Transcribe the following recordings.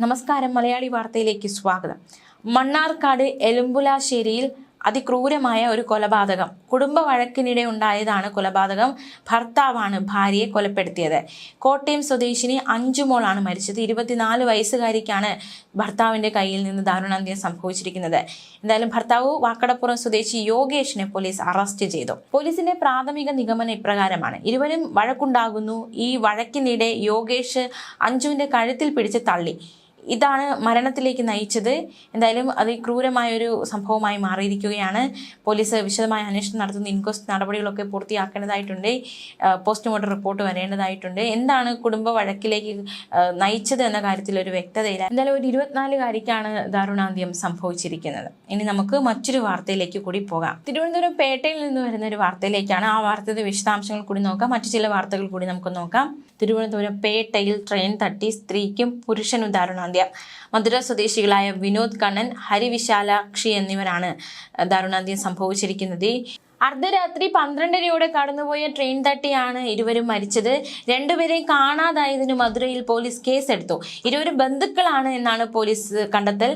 നമസ്കാരം മലയാളി വാർത്തയിലേക്ക് സ്വാഗതം. മണ്ണാർക്കാട് എലുമ്പുലാശ്ശേരിയിൽ അതിക്രൂരമായ ഒരു കൊലപാതകം. കുടുംബ വഴക്കിനിടെ ഉണ്ടായതാണ് കൊലപാതകം. ഭർത്താവാണ് ഭാര്യയെ കൊലപ്പെടുത്തിയത്. കോട്ടയം സ്വദേശിനി അഞ്ചുമോളാണ് മരിച്ചത്. ഇരുപത്തിനാല് വയസ്സുകാരിക്കാണ് ഭർത്താവിന്റെ കയ്യിൽ നിന്ന് ദാരുണാന്ത്യം സംഭവിച്ചിരിക്കുന്നത്. എന്തായാലും ഭർത്താവ് വാക്കടപ്പുറം സ്വദേശി യോഗേഷിനെ പോലീസ് അറസ്റ്റ് ചെയ്തു. പോലീസിന്റെ പ്രാഥമിക നിഗമനം ഇപ്രകാരമാണ്. ഇരുവരും വഴക്കുണ്ടാകുന്നു. ഈ വഴക്കിനിടെ യോഗേഷ് അഞ്ജുവിന്റെ കഴുത്തിൽ പിടിച്ച് തള്ളി. ഇതാണ് മരണത്തിലേക്ക് നയിച്ചത്. എന്തായാലും അത് ക്രൂരമായൊരു സംഭവമായി മാറിയിരിക്കുകയാണ്. പോലീസ് വിശദമായ അന്വേഷണം നടത്തുന്ന ഇൻക്വസ്റ്റ് നടപടികളൊക്കെ പൂർത്തിയാക്കേണ്ടതായിട്ടുണ്ട്. പോസ്റ്റ്മോർട്ടം റിപ്പോർട്ട് വരേണ്ടതായിട്ടുണ്ട്. എന്താണ് കുടുംബ വഴക്കിലേക്ക് നയിച്ചത് എന്ന കാര്യത്തിൽ ഒരു വ്യക്തതയില്ല. എന്തായാലും ഒരു ഇരുപത്തിനാലുകാരിക്കാണ് ദാരുണാന്ത്യം സംഭവിച്ചിരിക്കുന്നത്. ഇനി നമുക്ക് മറ്റൊരു വാർത്തയിലേക്ക് കൂടി പോകാം. തിരുവനന്തപുരം പേട്ടയിൽ നിന്ന് വരുന്ന ഒരു വാർത്തയിലേക്കാണ് ആ വാർത്തയുടെ വിശദാംശങ്ങൾ കൂടി നോക്കാം. മറ്റു ചില വാർത്തകൾ കൂടി നമുക്ക് നോക്കാം. തിരുവനന്തപുരം പേട്ടയിൽ ട്രെയിൻ തട്ടി സ്ത്രീക്കും പുരുഷനും ദാരുണാന്ത്യം മധുര സ്വദേശികളായ വിനോദ് കണ്ണൻ ഹരിവിശാലാക്ഷി എന്നിവരാണ് ദാരുണാന്ത്യം സംഭവിച്ചിരിക്കുന്നത്. അർദ്ധരാത്രി പന്ത്രണ്ടരയോടെ കടന്നുപോയ ട്രെയിൻ തട്ടിയാണ് ഇരുവരും മരിച്ചത്. രണ്ടുപേരെയും കാണാതായതിന് മധുരയിൽ പോലീസ് കേസെടുത്തു. ഇരുവരും ബന്ധുക്കളാണ് എന്നാണ് പോലീസ് കണ്ടെത്തൽ.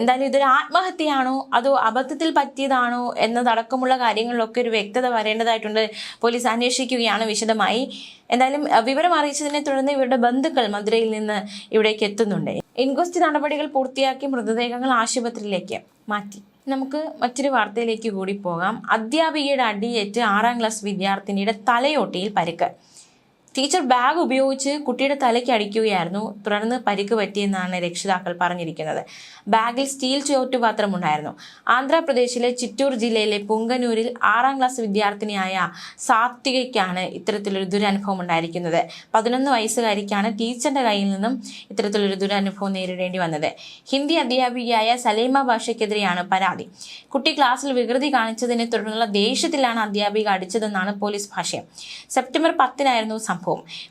എന്തായാലും ഇതൊരു ആത്മഹത്യയാണോ? അതോ അബദ്ധത്തിൽ പറ്റിയതാണോ? എന്നതടക്കമുള്ള കാര്യങ്ങളിലൊക്കെ ഒരു വ്യക്തത വരേണ്ടതായിട്ടുണ്ട്. പോലീസ് അന്വേഷിക്കുകയാണ് വിശദമായി. എന്തായാലും വിവരം അറിയിച്ചതിനെ തുടർന്ന് ഇവരുടെ ബന്ധുക്കൾ മധുരയിൽ നിന്ന് ഇവിടേക്ക് എത്തുന്നുണ്ട്. ഇൻക്വസ്റ്റ് നടപടികൾ പൂർത്തിയാക്കി മൃതദേഹങ്ങൾ ആശുപത്രിയിലേക്ക് മാറ്റി. നമുക്ക് മറ്റൊരു വാർത്തയിലേക്ക് കൂടി പോകാം. അധ്യാപികയുടെ അടിയേറ്റ് ആറാം ക്ലാസ് വിദ്യാർത്ഥിനിയുടെ തലയോട്ടിയിൽ പരിക്ക്. ടീച്ചർ ബാഗ് ഉപയോഗിച്ച് കുട്ടിയുടെ തലയ്ക്ക് അടിക്കുകയായിരുന്നു. തുടർന്ന് പരിക്ക് പറ്റിയെന്നാണ് രക്ഷിതാക്കൾ പറഞ്ഞിരിക്കുന്നത്. ബാഗിൽ സ്റ്റീൽ ചോറ്റുപാത്രം ഉണ്ടായിരുന്നു ആന്ധ്രാപ്രദേശിലെ ചിറ്റൂർ ജില്ലയിലെ പുങ്കനൂരിൽ ആറാം ക്ലാസ് വിദ്യാർത്ഥിനിയായ സാത്വികയ്ക്കാണ് ഇത്തരത്തിലൊരു ദുരനുഭവം ഉണ്ടായിരിക്കുന്നത്. പതിനൊന്ന് വയസ്സുകാരിക്കാണ് ടീച്ചറിന്റെ കയ്യിൽ നിന്നും ഇത്തരത്തിലൊരു ദുരനുഭവം നേരിടേണ്ടി വന്നത്. ഹിന്ദി അധ്യാപികയായ സലീമ ഭാഷയ്ക്കെതിരെയാണ് പരാതി. കുട്ടി ക്ലാസ്സിൽ വികൃതി കാണിച്ചതിനെ തുടർന്നുള്ള ദേഷ്യത്തിലാണ് അധ്യാപിക അടിച്ചതെന്നാണ് പോലീസ് ഭാഷ്യം. സെപ്റ്റംബർ പത്തിനായിരുന്നു സംഭവം.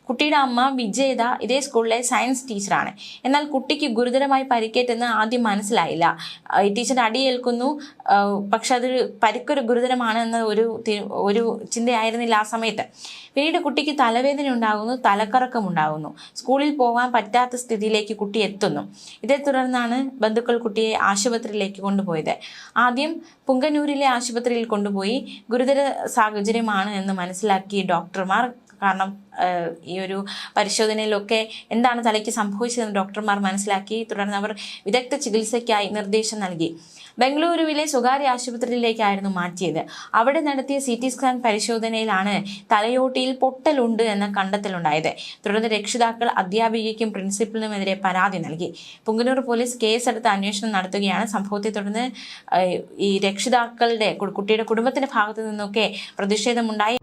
കുട്ടിയുടെ അമ്മ വിജേത ഇതേ സ്കൂളിലെ സയൻസ് ടീച്ചറാണ്. എന്നാൽ കുട്ടിക്ക് ഗുരുതരമായി പരിക്കേറ്റെന്ന് ആദ്യം മനസ്സിലായില്ല. ടീച്ചർ അടിയേൽക്കുന്നു പക്ഷെ അത് പരിക്കൊരു ഗുരുതരമാണ് എന്ന ഒരു ഒരു ചിന്തയായിരുന്നില്ല ആ സമയത്ത്. പിന്നീട് കുട്ടിക്ക് തലവേദന ഉണ്ടാകുന്നു തലക്കറക്കം ഉണ്ടാകുന്നു. സ്കൂളിൽ പോകാൻ പറ്റാത്ത സ്ഥിതിയിലേക്ക് കുട്ടി എത്തുന്നു. ഇതേ തുടർന്നാണ് ബന്ധുക്കൾ കുട്ടിയെ ആശുപത്രിയിലേക്ക് കൊണ്ടുപോയത്. ആദ്യം പുങ്കനൂരിലെ ആശുപത്രിയിൽ കൊണ്ടുപോയി ഗുരുതര സാഹചര്യമാണ് എന്ന് മനസ്സിലാക്കി ഡോക്ടർമാർ കാരണം ഈ ഒരു പരിശോധനയിലൊക്കെ എന്താണ് തലയ്ക്ക് സംഭവിച്ചതെന്ന് ഡോക്ടർമാർ മനസ്സിലാക്കി. തുടർന്ന് അവർ വിദഗ്ധ ചികിത്സയ്ക്കായി നിർദ്ദേശം നൽകി. ബംഗളൂരുവിലെ സ്വകാര്യ ആശുപത്രിയിലേക്കായിരുന്നു മാറ്റിയത്. അവിടെ നടത്തിയ സി ടി സ്കാൻ പരിശോധനയിലാണ് തലയോട്ടിയിൽ പൊട്ടലുണ്ട് എന്ന കണ്ടെത്തലുണ്ടായത്. തുടർന്ന് രക്ഷിതാക്കൾ അധ്യാപികയ്ക്കും പ്രിൻസിപ്പലിനുമെതിരെ പരാതി നൽകി. പുങ്കനൂർ പോലീസ് കേസെടുത്ത് അന്വേഷണം നടത്തുകയാണ്. സംഭവത്തെ തുടർന്ന് ഈ രക്ഷിതാക്കളുടെ കുട്ടിയുടെ കുടുംബത്തിന്റെ ഭാഗത്തു നിന്നൊക്കെ പ്രതിഷേധമുണ്ടായി.